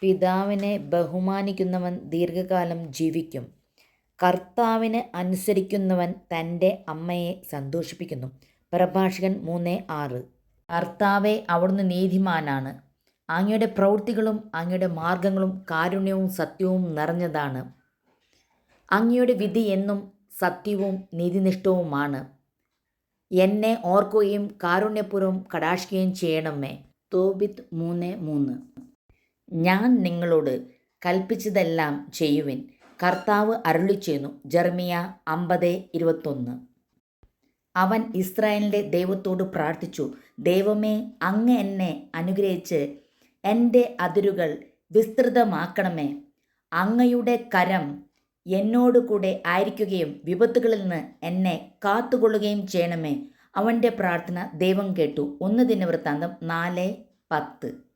പിതാവിനെ ബഹുമാനിക്കുന്നവൻ ദീർഘകാലം ജീവിക്കും. കർത്താവിന് അനുസരിക്കുന്നവൻ തന്റെ അമ്മയെ സന്തോഷിപ്പിക്കുന്നു. പ്രഭാഷകൻ മൂന്ന് ആറ്. കർത്താവെ അവിടുന്ന് നീതിമാനാണ്. അങ്ങയുടെ പ്രവൃത്തികളും അങ്ങയുടെ മാർഗങ്ങളും കാരുണ്യവും സത്യവും നിറഞ്ഞതാണ്. അങ്ങയുടെ വിധി എന്നും സത്യവും നീതിനിഷ്ഠവുമാണ്. എന്നെ ഓർക്കുകയും കാരുണ്യപൂർവം കടാക്ഷിക്കുകയും ചെയ്യണമേ. തോബിത്ത് മൂന്ന് മൂന്ന്. ഞാൻ നിങ്ങളോട് കൽപ്പിച്ചതെല്ലാം ചെയ്യുവിൻ. കർത്താവ് അരുളി ചെയ്യുന്നു ജർമിയ അമ്പത് ഇരുപത്തൊന്ന്. അവൻ ഇസ്രായേലിന്റെ ദൈവത്തോട് പ്രാർത്ഥിച്ചു. ദൈവമേ അങ്ങ് എന്നെ അനുഗ്രഹിച്ച് എന്റെ അതിരുകൾ വിസ്തൃതമാക്കണമേ. അങ്ങയുടെ കരം എന്നോട് കൂടെ ആയിരിക്കുകയും വിപത്തുകളിൽ നിന്ന് എന്നെ കാത്തുകൊള്ളുകയും ചെയ്യണമേ. അവന്റെ പ്രാർത്ഥന ദൈവം കേട്ടു. ഒന്ന് ദിനവൃത്താന്തം നാല് പത്ത്.